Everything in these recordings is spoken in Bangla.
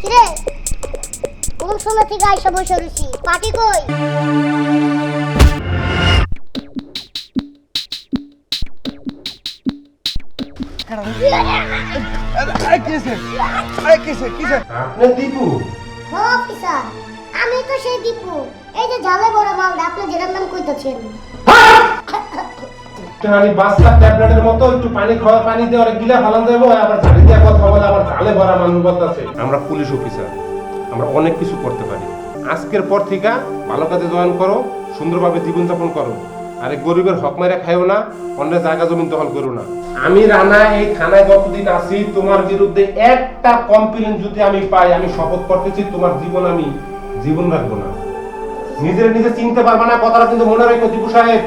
কিরে? কোন সময় থেকে আইসা বসে রয়েছি? পার্টি কই? আপনি দীপু? হ অফিসার। আমি তো সেই দীপু। এই যে ঝালে বড় মাল আপনি যেটার নাম কইতেছেন। একটুখানি বাচ্চা ট্যাবলেটের মতো, একটু পানি খাওয়া, পানি দিয়ে অনেক গিলা ফালান যাব আবার ঝাড়ি দিয়ে কথা বলে, আবার ঝালে ভরা মানুষ বলতেছে আমরা পুলিশ অফিসার, আমরা অনেক কিছু করতে পারি। আজকের পর থেকে ভালো কাজে জয়েন করো, সুন্দরভাবে জীবনযাপন করো। আরে গরিবের হক মেরে খাইও না, অন্যের জায়গা জমি দখল করো না। আমি রানা, এই থানায় যতদিন আছি, তোমার বিরুদ্ধে একটা কমপ্লেন যদি আমি পাই, আমি শপথ করতেছি, তোমার জীবন আমি জীবন রাখব না। নিজের নিজে চিনতে পারবা না, কথাটা কিন্তু মনে রাখো দীপু সাহেব।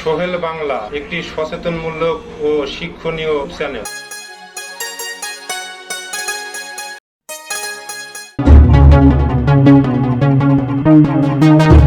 সোহেল বাংলা একটি সচেতনমূলক ও শিক্ষণীয় চ্যানেল কিরে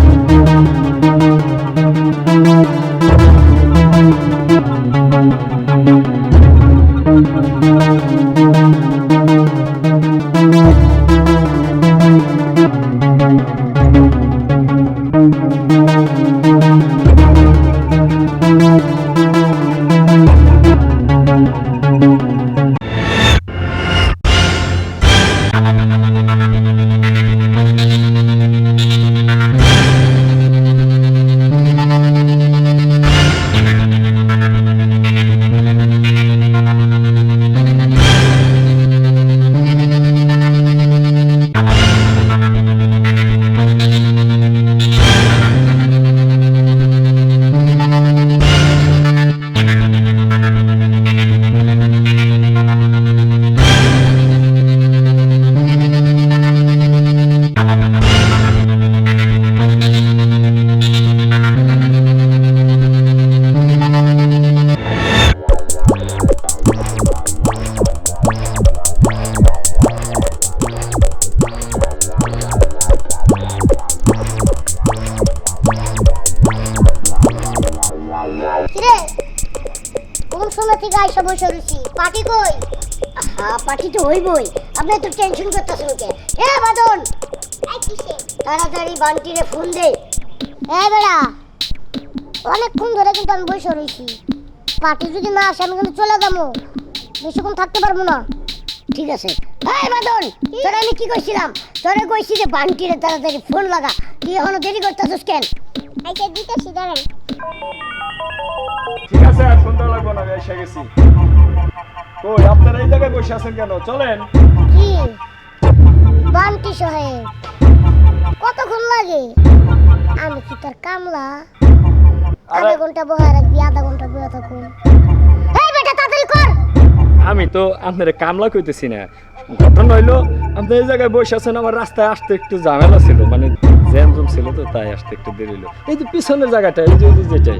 সময় থেকে আইসা বসে পার্টি কই? হ্যাঁ পার্টি তো হইবই। আপনি তো টেনশন করতেছেন কে এ বাদন! তাড়াতাড়ি বান্টিরে ফোন দে। এ বেড়া! অনেকক্ষণ ধরে কিন্তু আমি বসে রয়েছি। পার্টি যদি না আসে আমি কিন্তু চলে যাব। বেশিক্ষণ থাকতে পারব না। ঠিক আছে। এই বাদন! তোরা আমি কি কইছিলাম? তোরে কইছি যে বান্টিরে তাড়াতাড়ি ফোন লাগা। কি এখনও দেরি করতেছিস কেন? আইসা দিতেছি দাঁড়ান। ঠিক আছে আর সন্ধ্যা লাগবে না আমি এসে গেছি। কই আপনারা এই জায়গায় বসে আছেন কেন? চলেন। কি? বান্টি সাহেব কতক্ষণ লাগে? আমি কি তোর কামলা? আধা ঘণ্টা রাখবি আধা ঘণ্টা থাকুন। এই বেটা তাড়াতাড়ি কর! আমি তো আপনার কামলা কইতেছি না। ঘটনা হইল আপনি এই জায়গায় বসে আছেন আমার রাস্তায় আসতে একটু ঝামেলা ছিল মানে জ্যাম জম ছিল তো তাই আসতে একটু দেরি হলো এই যে পিছনের জায়গাটা এই যে যেটাই।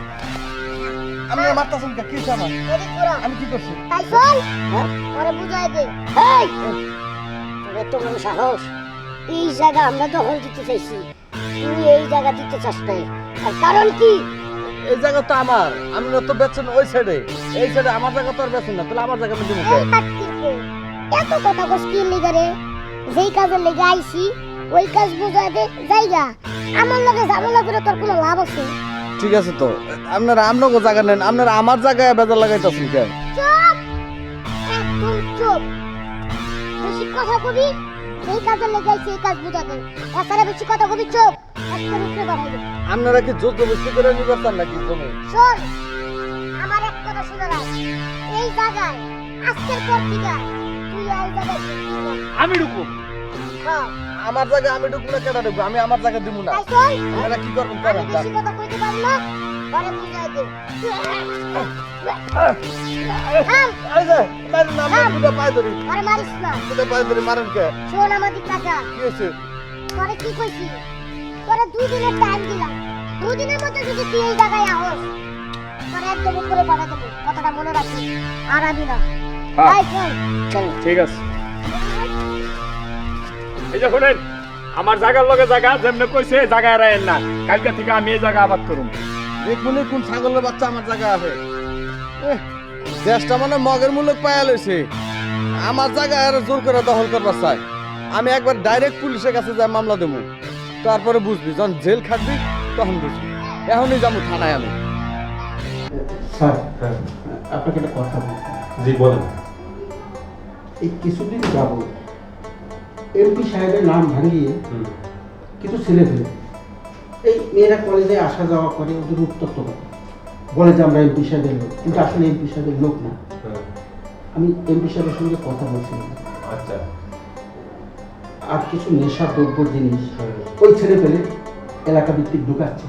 আমি কি করছি? তাই চল পরে বুঝাই দে। এই তোর এত বড় সাহস? এই জায়গা আমরা দখল দিতে চাইছি। তুই এই জায়গা দিতে চাস নাই। আর কারণ কি? এই জায়গা তো আমার। আমি না তো বেচছেন ওই সাইডে এই সাইডে আমার জায়গা তো আর বেচছেন না। তাহলে আমার জায়গা আমি দিব এত কথা কস কি লিগা রে? যেই কাজের লেগে আইছি ওই কাজ বুঝাই দে। জায়গা আমার লগে ঝামেলা করে তোর কোনো লাভ আছে? ঠিক আছে তো। আপনারা আপনাকে জায়গা নেন আপনারা আমার জায়গায় বেজার লাগাইতেছেন কেন? চুপ! বেশি কথা কবি যেই কাজের লেগে এই কাজ বুঝা এছাড়া বেশি কথা কবি চুপ! একটা রুখে বাড়াই আপনারা কি জোর জবরদস্তি করে নিবার চান নাকি জমি? শোন আমার এক কথা শুনে রাখ। এই জায়গায় আজকের পর থেকে তুই এই জায়গায় আমি ঢুকবো। আমার জায়গায় আমি ঢুকবো না কেন ঢুকবো? আমি আমার জায়গা দিব না। আপনারা কি করবেন আমি করেন যান। বেশি কথা কইতে পারি না। পরে বুঝাই দিকে থাম। এই যে মারেন না আমি দুটো পায়ে ধরি। আরে মারিস না। দুটো পায়ে ধরি মারেন কে? শোন আমার দিক কাকা কি হয়েছে? তোরে কি কইছি? তোরে দুই দিনের টাইম দিলাম। দুই মধ্যে যদি তুই এই জায়গায় আহস তোরে একদম উপরে পাঠা দেবো। কথাটা মনে রাখিস। আর আমি না। হ্যাঁ। ঠিক আছে। এই যে শুনেন আমার জায়গার লগে জায়গা যেমনি কইছে জায়গায় রাখেন না কালকে থেকে আমি এই জায়গা আবাদ করুম। দেখুন কোন ছাগলের বাচ্চা আমার জায়গায় আছে? এহ, দেশটা মানে মগের মূলক পায়া লইছে। আমার জায়গা আর জোর করে দখল করবার চাই। আমি একবার ডাইরেক্ট পুলিশের কাছে যাই মামলা দেবো। তারপরে বুঝবি যখন জেল খাটবি তখন বুঝবি। এখনই যাব থানায় আমি। স্যার আপনাকে একটা কথা জি বলেন। এই কিছুদিন যাব এমপি সাহেবের নাম ভাঙিয়ে কিছু ছেলে ফেলে। এই মেয়েরা কলেজে আসা যাওয়া করে ওদের উত্তপ্ত করে। বলে যে আমরা এমপি সাহেবের লোক কিন্তু আসলে এমপি সাহেবের লোক না। হ্যাঁ, আমি এমপি সাহেবের সঙ্গে কথা বলছিলাম। আচ্ছা। আর কিছু নেশা দ্রব্য জিনিস হুম। ওই ছেলে পেলে এলাকা ভিত্তিক ঢুকাচ্ছে।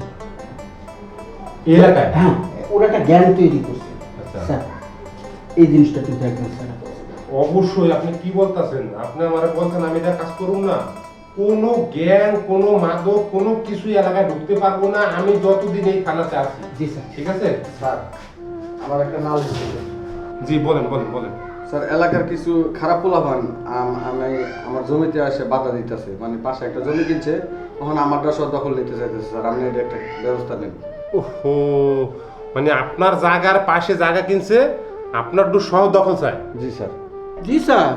এলাকায়? হ্যাঁ ওরা একটা জ্ঞান তৈরি করছে। আচ্ছা। স্যার এই জিনিসটা কিন্তু একদম স্যার। অবশ্যই আপনি কি বলতেছেন? আপনি আমার বলছেন আমি এটা কাজ করুন না। কোনো জ্ঞান কোনো মাদক কোনো কিছু এলাকায় ঢুকতে পারব না। আমি যতদিন এই থানাতে আছি। জি স্যার। ঠিক আছে? স্যার আমার একটা ছিল জি বলেন বলেন বলেন। স্যার এলাকার কিছু খারাপ পোলাপান আম- আমি আমার জমিতে এসে বাধা দিতেছে। মানে পাশে একটা জমি কিনছে তখন আমারটা সব দখল নিতে চাইতেছে স্যার। আপনি এটা একটা ব্যবস্থা নেন ওহো মানে আপনার জায়গার পাশে জায়গা কিনছে আপনার একটু সহ দখল চাই জি স্যার। জি স্যার।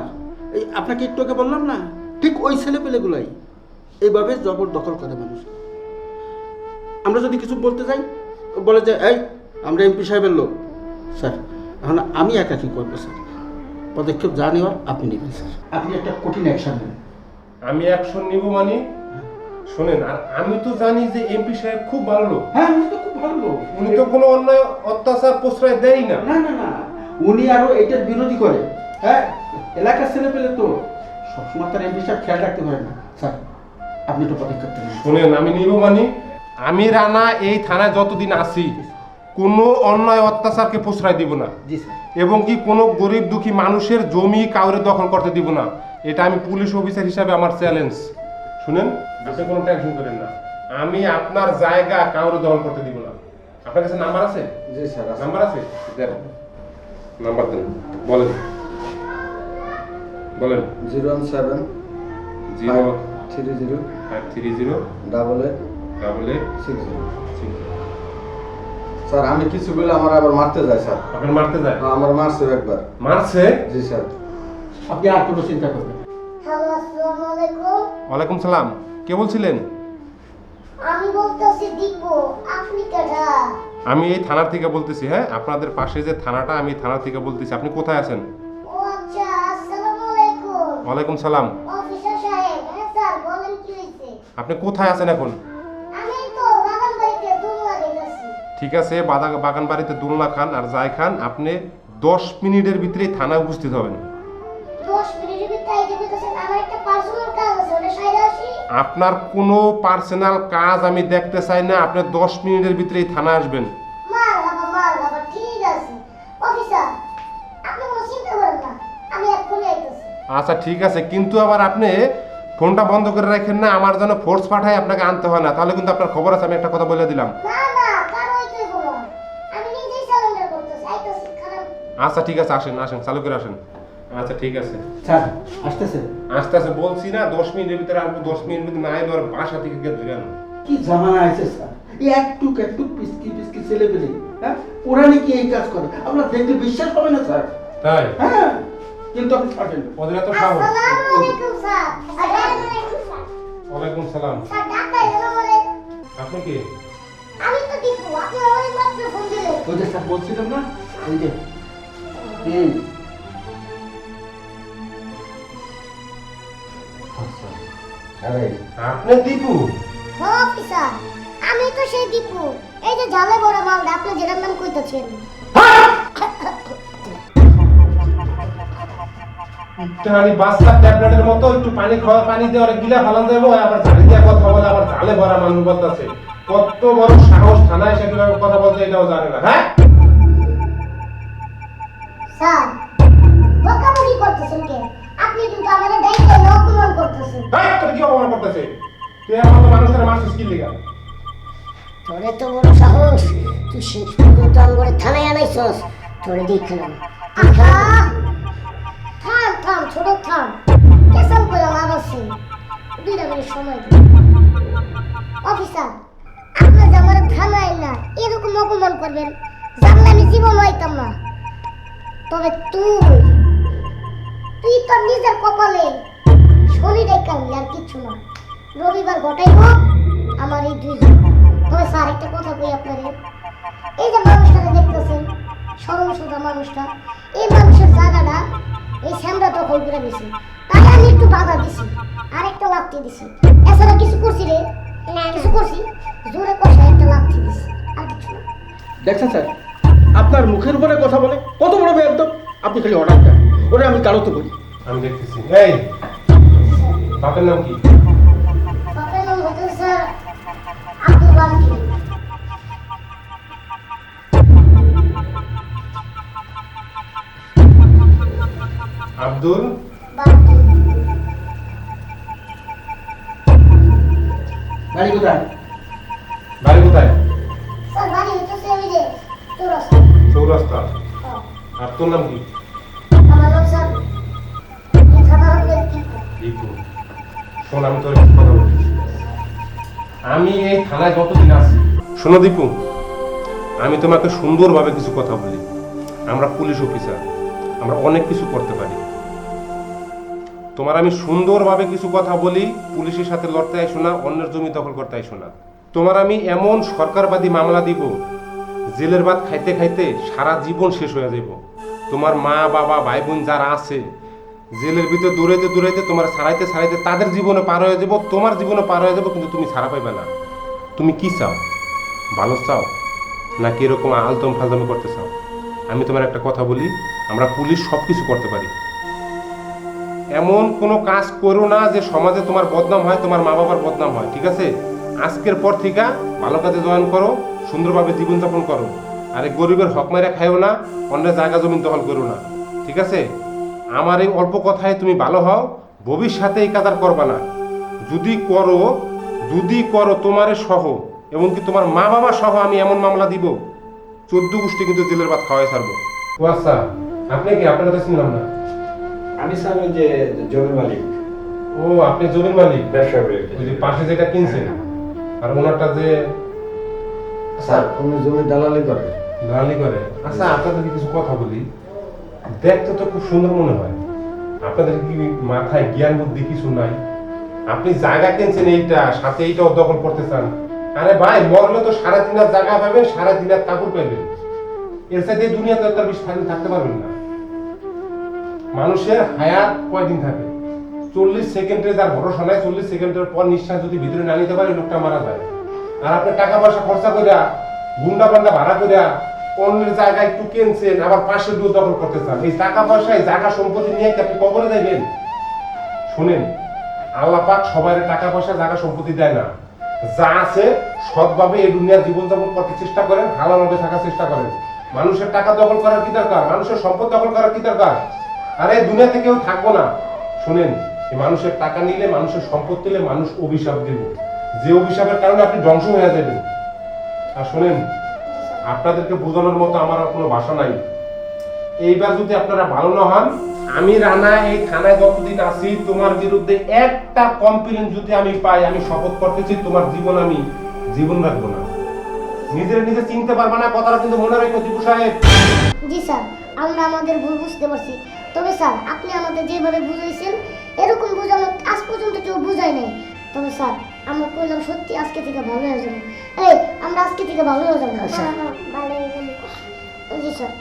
এই আপনাকে একটু আগে বললাম না ঠিক ওই ছেলেপেলেগুলাই এইভাবে জবরদখল করে মানুষ। আমরা যদি কিছু বলতে যাই বলে যে এই আমরা এমপি সাহেবের লোক। স্যার এখন আমি একা কি করব স্যার? পদক্ষেপ যা নেওয়ার আপনি নেবেন স্যার। আপনি একটা কঠিন অ্যাকশন নেন। আমি অ্যাকশন নিব মানে? শোনেন আর আমি তো জানি যে এমপি সাহেব খুব ভালো লোক। হ্যাঁ উনি তো খুব ভালো লোক। উনি তো কোনো অন্যায় অত্যাচার প্রশ্রয় দেয় না। না না না। উনি আরও এটার বিরোধী করে। হ্যাঁ এলাকার ছেলে পেলে তো সবসময় তার এমপি সাহেব খেয়াল রাখতে পারে না। স্যার আপনি একটু পদক্ষেপ নেন শোনেন আমি নিব মানে? আমি রানা এই থানায় যতদিন আছি কোনো অন্যায় অত্যাচারকে প্রশ্রয় দিব না। জি স্যার। এবং কি কোনো গরিব দুঃখী মানুষের জমি কাউরে দখল করতে দিব না। এটা আমি পুলিশ অফিসার হিসাবে আমার চ্যালেঞ্জ। শুনেন? আপনি কোনো টেনশন করেন না। আমি আপনার জায়গা কাউরে দখল করতে দিব না। আপনার কাছে নাম্বার আছে? জি স্যার নাম্বার আছে? দেন। নাম্বার দেন। বলেন। বলেন। Zero one seven zero three zero five three zero double eight double eight six zero. Sir আমি কিছু বলে আমার আবার মারতে যায় স্যার। আপনার মারতে যায়? আমার মারছে একবার। মারছে? জি স্যার। আপনি আর কোনো চিন্তা করবেন হ্যালো আসসালামু আলাইকুম। ওয়ালাইকুম সালাম। কে বলছিলেন? আমি বলতেছি দীপু আপনি কেডা? আমি এই থানার থেকে বলতেছি হ্যাঁ? আপনাদের পাশে যে থানাটা আমি থানা থেকে বলতেছি আপনি কোথায় আছেন? ওয়ালাইকুম সালাম। অফিসার সাহেব হ্যাঁ স্যার বলেন কি হয়েছে? আপনি কোথায় আছেন এখন? আমি তো বাগান বাড়িতে দুমলা দেখেছি ঠিক আছে বাদা বাগান বাড়িতে দুলনা খান আর যাই খান আপনি দশ মিনিটের ভিতরেই থানায় উপস্থিত হবেন। দশ মিনিটের ভিতরে আইতে বলতেছেন আমার একটা পার্সোনাল কাজ আছে ওটা সাইডে আসি। আপনার কোনো পার্সোনাল কাজ আমি দেখতে চাই না আপনি দশ মিনিটের ভিতরেই থানায় আসবেন। আচ্ছা ঠিক আছে কিন্তু আবার আপনি ফোনটা বন্ধ করে রাখেন না আমার জন্য ফোর্স পাঠায় আপনাকে আনতে হয় না। তাহলে কিন্তু আপনার খবর আছে আমি একটা কথা বলে দিলাম। না না কারও হইতে বলো আমি নিজেই সারেন্ডার করতেছি আইতেছি খারাপ। আচ্ছা ঠিক আছে আসেন আসেন চালু করে আসেন। আচ্ছা ঠিক আছে। স্যার আসতেছে? আস্তে আস্তে বলছি না দশ মিনিটের ভিতরে আসব দশ মিনিট ভিতরে না এলে ওর বাসা থেকে গিয়ে ধরে আনো। কি জামানা আছে স্যার? এই একটুক একটুক পিসকি পিসকি ছেলে পেলে হ্যাঁ? ওরা নাকি এই কাজ করে। আপনার দেখলে বিশ্বাস হবে না স্যার? তাই? হ্যাঁ। কিন্তু আপনি ছাড়বেন না। ওদের এত সাহস। ওয়ালাইকুম সালাম। আপনি কি? আমি তো দীপু আপনি ওই মাত্র ফোন দিলেন। ওই যে স্যার বলছিলাম না ওই যে। হুম। আপনি দীপু? হ্যাঁ অফিসার। আমি তো সেই দীপু। এই যে জালে বড় মালটা আপনি যেটার নাম কইতেছেন। একটুখানি বাচ্চা ট্যাবলেটের মতো একটু পানি খাওয়া পানি দিয়ে ওরা গিলা ফালান যাব আবার ঝাড়ি দিয়ে কথা বলে আবার ঝালে ভরা মানুষ বলতেছে। কত বড় সাহস থানায় এসে কীভাবে কথা বলতে এটাও জানে না হ্যাঁ? স্যার বকাবকি করতেছেন কে? আপনি কিন্তু আমাদের দায়িত্ব অপমান করতেছেন। হ্যাঁ তোর কি অপমান করতেছে? তুই আমার মতো মানুষের কি লিগা? তোর এত বড় সাহস তুই শেষ পর্যন্ত আমার থানায় আনাইছস তোরে দেখলাম। ছোট, থাম। কেসাল করে লাভ আছে। দুইটা মিনিট সময় দিন অফিসার, আপনার যে আমার থানায় না, এরকম অপমান করবেন, জানলে আমি জীবন হইতাম না। তবে তুই তুই তোর নিজের কপালে শনি দেখালি আর কিচ্ছু না। রবিবার ঘটাইব আমার এই দুইজন তবে স্যার, একটা কথা কই আপনাদের? এই যে মানুষটাকে দেখতেছেন, সরল সোজা মানুষটা করে দিছে। তাই আমি একটু বাধা দিছি আর একটা লাথি দিছি। এছাড়া কিছু করছি রে? কিছু করছি? জোরে কষে একটা লাথি দিছি আর কিছু না। দেখছেন স্যার আপনার মুখের উপরে কথা বলে কত বড় একদম আপনি খালি অর্ডার দেন ওরে আমি কারোতে বলি। আমি দেখতেছি। এই বাপের নাম কি? আব্দুল? বাড়ি কোথায়? বাড়ি কোথায়? চৌরাস্তা। হ্যাঁ। আর তোর নাম কি? শোন আমি তোর কথা বলি আমি এই থানায় যতদিন আছি? শোনো দীপু আমি তোমাকে সুন্দরভাবে কিছু কথা বলি। আমরা পুলিশ অফিসার। আমরা অনেক কিছু করতে পারি। তোমার আমি সুন্দরভাবে কিছু কথা বলি, পুলিশের সাথে লড়তে আইসো না, অন্যের জমি দখল করতে আইসো না। তোমার আমি এমন সরকারবাদী মামলা দিব, জেলের ভাত খাইতে খাইতে সারা জীবন শেষ হয়ে যাব তোমার মা, বাবা ভাই বোন যারা আছে, জেলের ভিতরে দৌড়াইতে দৌড়াইতে তোমার ছাড়াইতে ছাড়াইতে তাদের জীবনে পার হয়ে যাব তোমার জীবনে পার হয়ে যাব কিন্তু তুমি ছাড়া পাইবে না। তুমি কি চাও? ভালো চাও? নাকি এরকম আলতম ফালতম করতে চাও? আমি তোমার একটা কথা বলি, আমরা পুলিশ সব কিছু করতে পারি। এমন কোনো কাজ করো না যে সমাজে তোমার বদনাম হয়, তোমার মা বাবার বদনাম হয়, ঠিক আছে? আজকের পর থেকে ভালো কাজে জয়েন করো, সুন্দরভাবে জীবনযাপন করো। আর গরিবের হক মারা খাইও না, অন্যের জায়গা জমিন দখল করো না, ঠিক আছে? আমার এই অল্প কথায় তুমি ভালো হও, ভবিষ্যতে এই কাজ আর করবা না। যদি করো যদি করো তোমারে সহ এমনকি তোমার মা বাবা সহ আমি এমন মামলা দিব? চোদ্দ গোষ্ঠী কিন্তু জেলের ভাত খাওয়াই ছাড়বো। ও আচ্ছা আপনি কি? আপনার কাছে শুনলাম না। আমি স্যার ওই যে জমির মালিক। ও আপনি জমির মালিক? ব্যবসা ওই যে পাশে যেটা কিনছেন। আর ওনারটা যে স্যার উনি জমি দালালি করে। লালি করে। আচ্ছা আপনাদেরকে কিছু কথা বলি। দেখতে তো খুব সুন্দর মনে হয়। আপনাদের কি মাথায় জ্ঞান বুদ্ধি কিছু নাই? আপনি জায়গা কিনছেন এইটা সাথে এইটাও দখল করতে চান। আরে ভাই, মরলে তো সাড়ে তিন হাজার জায়গা পাবেন, সাড়ে তিন হাজার কাপড় পাবেন। এর সাথে দুনিয়াতে তার বেশি থাকতে পারবেন না। মানুষের হায়াত কয়দিন থাকে? চল্লিশ সেকেন্ডে যার ভরসা নাই, চল্লিশ সেকেন্ডের পর নিঃশ্বাস যদি ভিতরে না নিতে পারে, লোকটা মারা যায়। আর আপনি টাকা পয়সা খরচা করিয়া গুন্ডা পান্ডা ভাড়া করিয়া অন্যের জায়গায় একটু কিনছেন, আবার পাশে দূর দখল করতে চান। এই টাকা পয়সায় জায়গা সম্পত্তি নিয়ে আপনি কবরে যাবেন শুনেন, আল্লাহ পাক সবাই টাকা পয়সা জায়গা সম্পত্তি দেয় না। যা আছে সৎভাবে এই দুনিয়ার জীবনযাপন করতে চেষ্টা করেন হালালভাবে থাকার চেষ্টা করেন। মানুষের টাকা দখল করার কি দরকার? মানুষের সম্পদ দখল করার কি দরকার? আরে দুনিয়াতে কেউ থাকব না। শুনেন মানুষের টাকা নিলে, মানুষের সম্পদ নিলে মানুষ অভিশাপ দেবে। যে অভিশাপের কারণে আপনি ধ্বংস হয়ে যাবেন। আর শুনেন, আপনাদেরকে বোঝানোর মতো আমার কোনো ভাষা নাই। এইবার যদি আপনারা ভালো না হন আমি রানা এই থানায় যতদিন আছি তোমার বিরুদ্ধে একটা কমপ্লেন যদি আমি পাই আমি শপথ করতেছি তোমার জীবন আমি জীবন রাখব না। নিজের নিজে চিনতে পারবে না কথাটা কিন্তু মনে রেখো দীপু সাহেব। জি স্যার আমরা আমাদের ভুল বুঝতে পারছি। তবে স্যার আপনি আমাদের যেভাবে বুঝাইছেন এরকম বোঝানো আজ পর্যন্ত কেউ বুঝায় নাই। তবে স্যার আমরা কইলাম সত্যি আজকে থেকে ভালো হয়ে যাব। এই আমরা আজকে থেকে ভালো হয়ে যাব। স্যার। ভালো হয়ে যাব। জি স্যার।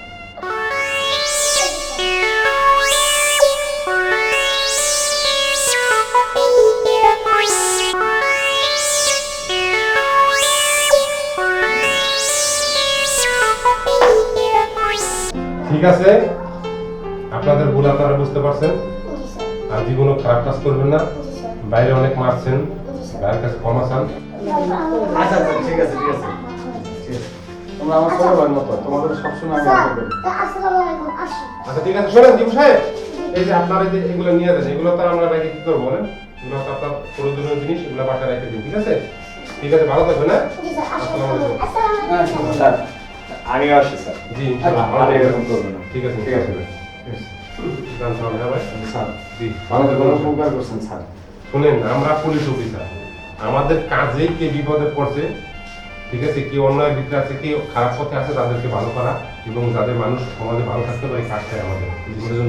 ঠিক আছে? আপনাদের ভুল আপনারা বুঝতে পারছেন? আর জীবনও খারাপ কাজ করবেন না। বাইরে অনেক মারছেন। বাইরের কাছে ক্ষমা চান। আচ্ছা আচ্ছা ঠিক আছে ঠিক আছে। তোমরা আমার ছোট ভাইয়ের মতো তোমাদের সবসময় আমি স্যার আদর করি। আসসালামু আলাইকুম আসি আচ্ছা ঠিক আছে শোনেন জিবু সাহেব এই যে আপনার যে এগুলো নিয়ে এগুলো তো আমরা রেখে কি করব বলেন? এগুলো তো আপনার প্রয়োজনীয় জিনিস এগুলো বাসায় রেখে দিন ঠিক আছে? ঠিক আছে ভালো থাকবেন হ্যাঁ? জি স্যার আসসালামু আলাইকুম। আসসালামু আলাইকুম স্যার আমিও আসি স্যার। জি ইনশাআল্লাহ আর এরকম করবেন না। ঠিক আছে ঠিক আছে। স্যার। জি। উপকার করছেন স্যার। শুনেন আমরা পুলিশ অফিসার। আমাদের কাজেই কে বিপদে পড়ছে ঠিক আছে কেউ অন্যায় ভিতরে আছে কেউ খারাপ পথে আছে তাদেরকে ভালো করা এবং যাদের মানুষ সমাজে ভালো থাকতে পারে কাজটাই আমাদের।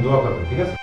দোয়া করবে ঠিক আছে?